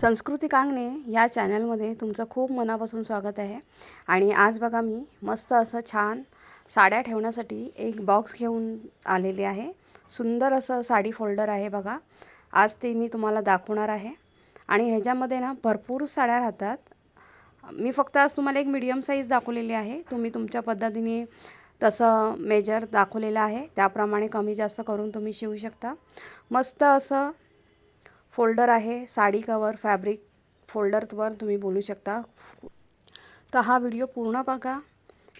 संस्कृती कांगणे या चॅनलमध्ये तुमचं खूप मनापासून स्वागत आहे. आणि आज बघा मी मस्त असं छान साड्या ठेवण्यासाठी एक बॉक्स घेऊन आलेले आहे. सुंदर असं साडी फोल्डर आहे बघा. आज ते मी तुम्हाला दाखवणार आहे. आणि ह्याच्यामध्ये ना भरपूर साड्या राहतात. मी फक्त आज तुम्हाला एक मीडियम साईज दाखवलेली आहे. तुम्ही तुमच्या पद्धतीने तसं मेजर दाखवलेलं आहे. त्याप्रमाणे कमी जास्त करून तुम्ही शिवू शकता. मस्त असं फोल्डर आहे साडी कवर फॅब्रिक फोल्डरवर तुम्ही बोलू शकता. तर हा व्हिडिओ पूर्ण बघा.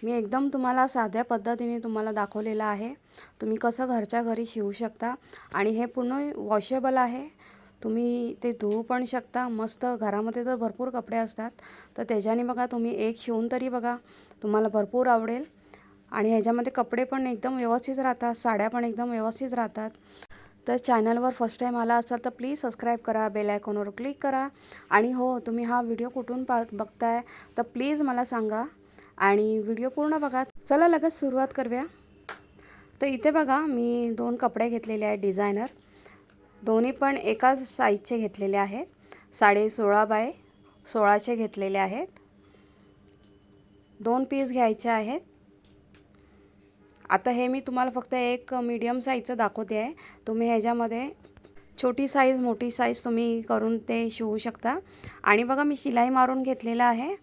मी एकदम तुम्हाला साध्या पद्धतीने तुम्हाला दाखवलेला आहे. तुम्ही कसं घरच्या घरी शिवू शकता. आणि हे पूर्ण वॉशेबल आहे. तुम्ही ते धुवू पण शकता. मस्त घरामध्ये तर भरपूर कपडे असतात. तर त्याच्याने बघा तुम्ही एक शिवून तरी बघा. तुम्हाला भरपूर आवडेल. आणि ह्याच्यामध्ये कपडे पण एकदम व्यवस्थित राहतात. साड्या पण एकदम व्यवस्थित राहतात. तर चॅनलवर फर्स्ट टाईम आला असाल तर प्लीज सबस्क्राईब करा बेल आयकॉनवर क्लिक करा. आणि हो तुम्ही हा व्हिडिओ कुठून पा बघताय तर प्लीज मला सांगा. आणि व्हिडिओ पूर्ण बघा. चला लगेच सुरुवात करूया. तर इथे बघा मी दोन कपडे घेतलेले आहेत डिझायनर. दोन्ही पण एकाच साईजचे घेतलेले आहेत. साडे सोळा बाय सोळाचे घेतलेले आहेत. दोन पीस घ्यायचे आहेत. आता हे मी तुम्हाला फक्त एक मीडियम साईजचं दाखवते आहे. तुम्ही ह्याच्यामध्ये छोटी साईज मोठी साईज तुम्ही करून ते शिवू शकता. आणि बघा मी शिलाई मारून घेतलेला आहे.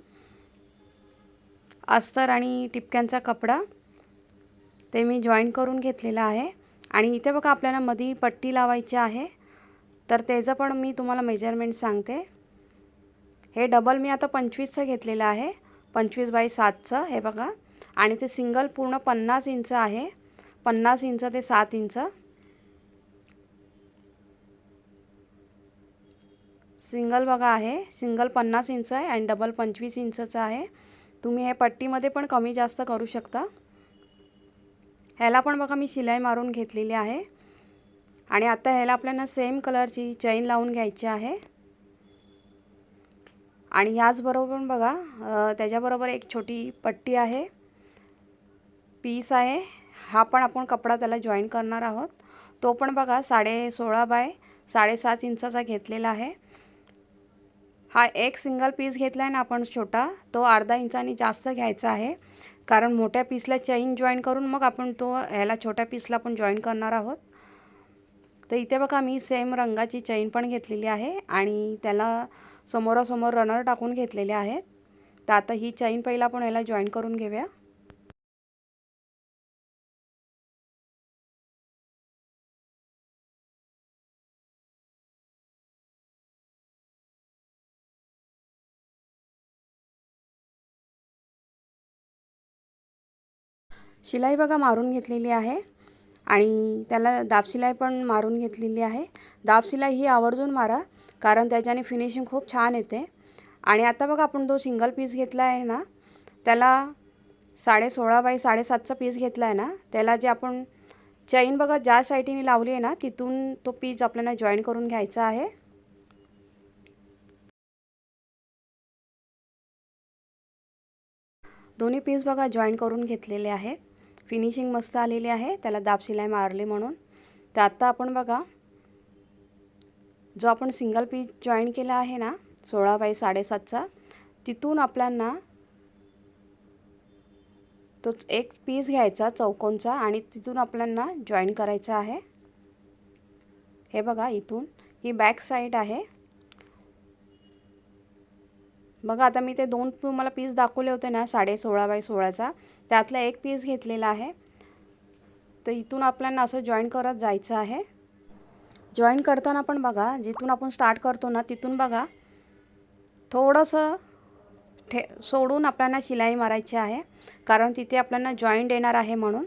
अस्तर आणि टिपक्यांचा कपडा. ते मी जॉईन करून घेतलेला आहे. आणि इथे बघा आपल्याला मधी पट्टी लावायची आहे. तर त्याचं पण मी तुम्हाला मेजरमेंट सांगते. हे डबल मी आता पंचवीसचं घेतलेलं आहे. पंचवीस बाय सातचं हे बघा. आणि ते सिंगल पूर्ण पन्नास इंच आहे. पन्नास इंच ते सात इंच. सिंगल बघा आहे. सिंगल पन्नास इंच आहे आणि डबल पंचवीस इंचचं आहे. तुम्ही हे पट्टीमध्ये पण कमी जास्त करू शकता. ह्याला पण बघा मी शिलाई मारून घेतलेली आहे. आणि आता ह्याला आपल्याला सेम कलरची चैन लावून घ्यायची आहे. आणि ह्याचबरोबर बघा त्याच्याबरोबर एक छोटी पट्टी आहे. पीस आहे. हा पण आपण कपडा त्याला जॉईन करणार आहोत. तो पण बघा साडे सोळा बाय साडेसात इंचाचा घेतलेला आहे. हा एक सिंगल पीस घेतला आहे ना आपण छोटा तो अर्धा इंचाने जास्त घ्यायचा आहे. कारण मोठ्या पीसला चैन जॉईन करून मग आपण तो ह्याला छोट्या पीसला पण जॉईन करणार आहोत. तर इथे बघा मी सेम रंगाची चैन पण घेतलेली आहे आणि त्याला समोरासमोर रनर टाकून घेतलेले आहेत. तर आता ही चैन पहिला आपण ह्याला जॉईन करून घेऊया. शिलाई बघा मारून घेतलेली आहे. आणि त्याला दाबशिलाई पण मारून घेतलेली आहे. दाबशिलाई ही आवर्जून मारा कारण त्याच्याने फिनिशिंग खूप छान येते. आणि आता बघा आपण जो सिंगल पीस घेतला आहे ना त्याला साडे सोळा बाय साडेसातचा पीस घेतला आहे ना त्याला जे आपण चैन बघा ज्या साईटीने लावली आहे ना तिथून तो पीस आपल्याला जॉईन करून घ्यायचा आहे. दोन्ही पीस बघा जॉईन करून घेतलेले आहेत फिनिशिंग मस्त आलेली आहे. त्याला दाब शिलाई मारली म्हणून. तर आत्ता आपण बघा जो आपण सिंगल पीस जॉईन केला आहे ना सोळा बाय साडेसातचा तिथून आपल्यांना तोच एक पीस घ्यायचा चौकोनचा आणि तिथून आपल्यांना जॉईन करायचा आहे. हे बघा इथून. ही बॅक साईड आहे. बघा आता मी ते दोन तुम्हाला पीस दाखवले होते ना साडे सोळा बाय सोळाचा त्यातला एक पीस घेतलेला आहे. तर इथून आपल्याला असं जॉईन करत जायचं आहे. जॉईन करताना पण बघा जिथून आपण स्टार्ट करतो ना तिथून बघा. थोडंसं ठे सोडून आपल्याला शिलाई मारायची आहे कारण तिथे आपल्याला जॉईंट येणार आहे म्हणून.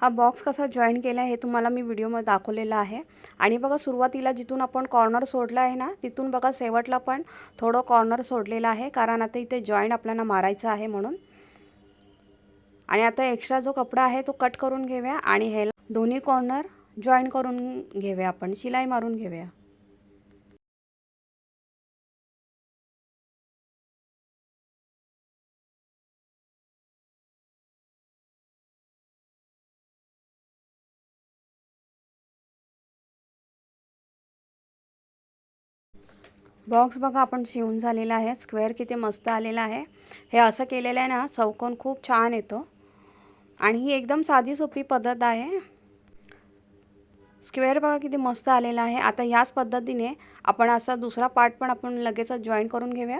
हा बॉक्स कसा जॉईन केला आहे हे तुम्हाला मी व्हिडिओमध्ये दाखवलेला आहे. आणि बघा सुरुवातीला जिथून आपण कॉर्नर सोडला आहे ना तिथून बघा शेवटला पण थोडं कॉर्नर सोडलेलं आहे कारण आता इथे जॉईंट आपल्याला मारायचं आहे म्हणून. आणि आता एक्स्ट्रा जो कपडा आहे तो कट करून घेऊया आणि हे दोन्ही कॉर्नर जॉईन करून घेऊया आपण शिलाई मारून घेऊया. बॉक्स बघा आपण शिवून झालेला आहे. स्क्वेअर किती मस्त आलेला आहे. हे असं केलेलं आहे ना चौकोन खूप छान येतो. आणि ही एकदम साधी सोपी पद्धत आहे. स्क्वेअर बघा किती मस्त आलेला आहे. आता ह्याच पद्धतीने आपण असा दुसरा पार्ट पण आपण लगेचच जॉईन करून घेऊया.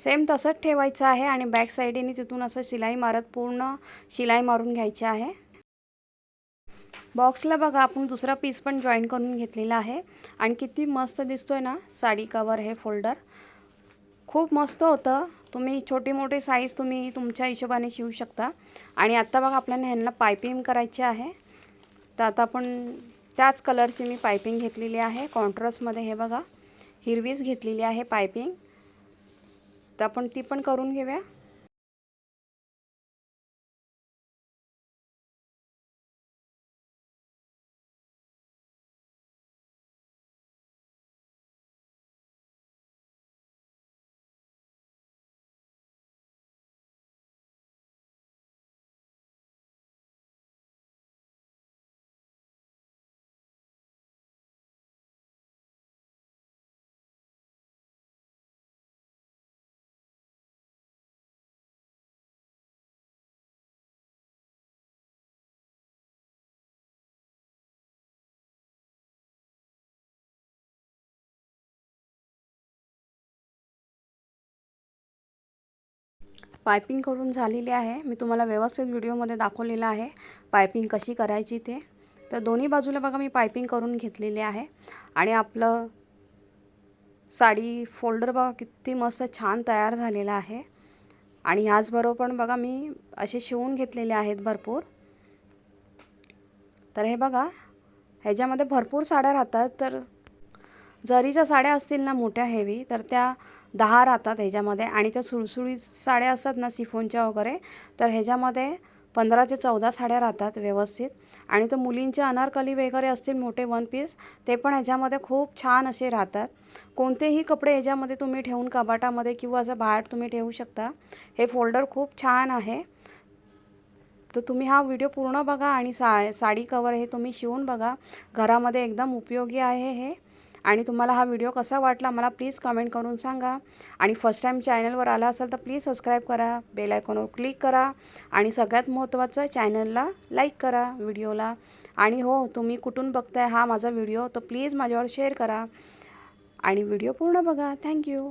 सेम तसंच ठेवायचं आहे आणि बॅक साईडने तिथून असं शिलाई मारत पूर्ण शिलाई मारून घ्यायची आहे. बॉक्सला बघा आपण दुसरा पीस पण जॉईन करून घेतलेला आहे. आणि किती मस्त दिसतो आहे ना साडी कवर हे फोल्डर खूप मस्त होतं. तुम्ही छोटे मोठे साईज तुम्ही तुमच्या हिशोबाने शिवू शकता. आणि आत्ता बघा आपल्याला ह्यांना पायपिंग करायची आहे. तर आता आपण त्याच कलरची मी पायपिंग घेतलेली आहे. कॉन्ट्रास्टमध्ये हे बघा हिरवीच घेतलेली आहे पायपिंग तर आपण ती पण करून घेऊया. पायपिंग करून झालेली आहे. मी तुम्हाला व्यवस्थित व्हिडिओमध्ये दाखवलेलं आहे. पायपिंग कशी करायची ते. तर दोन्ही बाजूला बघा मी पायपिंग करून घेतलेली आहे. आणि आपलं साडी फोल्डर बघा किती मस्त छान तयार झालेला आहे. आणि ह्याचबरोबर पण बघा मी असे शिवून घेतलेले आहेत भरपूर. तर हे बघा ह्याच्यामध्ये भरपूर साड्या राहतात. तर जरीच्या साड्या असतील ना मोठ्या हेवी तर त्या दहा राहतात ह्याच्यामध्ये आणि त्या सुळसुळीत साड्या असतात ना सिफोनच्या वगैरे तर ह्याच्यामध्ये पंधरा ते चौदा साड्या राहतात व्यवस्थित. आणि तर मुलींचे अनारकली वगैरे असतील मोठे वन पीस ते पण ह्याच्यामध्ये खूप छान असे राहतात. कोणतेही कपडे ह्याच्यामध्ये तुम्ही ठेवून कबाटामध्ये किंवा असं बाहेर तुम्ही ठेवू शकता. हे फोल्डर खूप छान आहे. तर तुम्ही हा व्हिडिओ पूर्ण बघा आणि सा साडी कवर हे तुम्ही शिवून बघा. घरामध्ये एकदम उपयोगी आहे हे. आणि तुम्हाला हा व्हिडिओ कसा वाटला मला प्लीज कमेंट करून सांगा. आणि फर्स्ट टाईम चॅनलवर आला असेल तर प्लीज सबस्क्राईब करा बेल आयकॉनवर क्लिक करा आणि सगळ्यात महत्त्वाचं चॅनलला लाईक करा व्हिडिओला आणि हो तुम्ही कुठून बघताय हा माझा व्हिडिओ तर प्लीज माझ्यावर शेअर करा. आणि व्हिडिओ पूर्ण बघा. थँक्यू